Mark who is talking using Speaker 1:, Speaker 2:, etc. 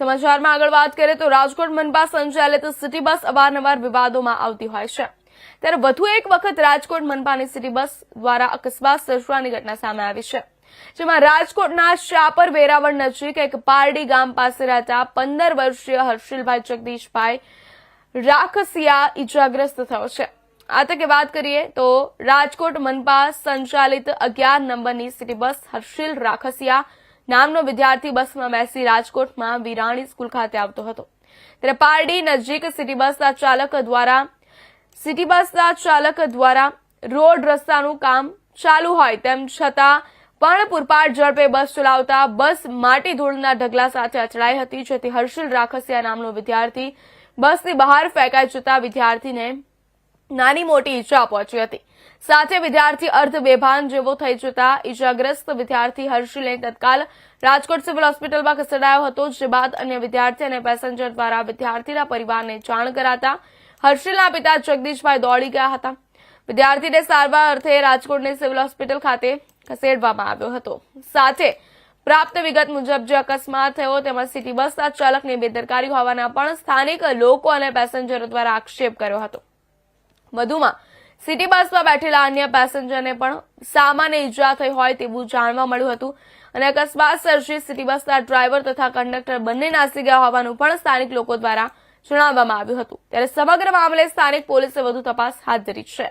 Speaker 1: સમાચારમાં આગળ વાત કરીએ તો રાજકોટ મનપા સંચાલિત સિટી બસ અવારનવાર વિવાદોમાં આવતી હોય છે. ત્યારે વધુ એક વખત રાજકોટ મનપાની સિટી બસ દ્વારા અકસ્માત સર્જવાની ઘટના સામે આવી છે. જેમાં રાજકોટના શાપર વેરાવળ નજીક એક પારડી ગામ પાસે રહેતા પંદર વર્ષીય હર્ષિલભાઈ જગદીશભાઈ રાખસિયા ઈજાગ્રસ્ત થયો છે. આ તકે વાત કરીએ તો રાજકોટ મનપા સંચાલિત અગિયાર નંબરની સિટી બસ હર્ષિલ રાખસિયા નામનો વિદ્યાર્થી બસમાં બેસી રાજકોટમાં વિરાણી સ્કૂલ ખાતે આવતો હતો. ત્યારે પારડી નજીક સિટી બસના ચાલક દ્વારા, સિટી બસના ચાલક દ્વારા રોડ રસ્તાનું કામ ચાલુ હોય તેમ છતાં પણ પૂરપાટ ઝડપે બસ ચલાવતા બસ માટી ધૂળના ઢગલા સાથે અથડાઈ હતી, જેથી હર્ષિલ રાખસિયા નામનો વિદ્યાર્થી બસની બહાર ફેંકાઈ જતા વિદ્યાર્થીને નાની મોટી ઈજા પહોંચી હતી. સાથે વિદ્યાર્થી અર્ધ બેભાન જેવો થઈ જતા ઈજાગ્રસ્ત વિદ્યાર્થી હર્ષિલને તત્કાલ રાજકોટ સિવિલ હોસ્પિટલમાં ખસેડાયો હતો, જે બાદ અન્ય વિદ્યાર્થી અને પેસેન્જર દ્વારા વિદ્યાર્થીના પરિવારને જાણ કરાતા હર્ષિલના પિતા જગદીશભાઈ દોડી ગયા હતા. વિદ્યાર્થીને સારવાર અર્થે રાજકોટની સિવિલ હોસ્પિટલ ખાતે ખસેડવામાં આવ્યો હતો. સાથે પ્રાપ્ત વિગત મુજબ જે અકસ્માત થયો, તેમાં સિટી બસના ચાલકની બેદરકારી હોવાના પણ સ્થાનિક લોકો અને પેસેન્જરો દ્વારા આક્ષેપ કર્યો હતો. વધુમાં સિટી બસમાં બેઠેલા અન્ય પેસેન્જરને પણ સામાન્ય ઈજા થઈ હોય તેવું જાણવા મળ્યું હતું. અને અકસ્માત સર્જી સિટી બસના ડ્રાઈવર તથા કંડક્ટર બંને નાસી ગયા હોવાનું પણ સ્થાનિક લોકો દ્વારા જણાવવામાં આવ્યું હતું. ત્યારે સમગ્ર મામલે સ્થાનિક પોલીસે વધુ તપાસ હાથ ધરી છે.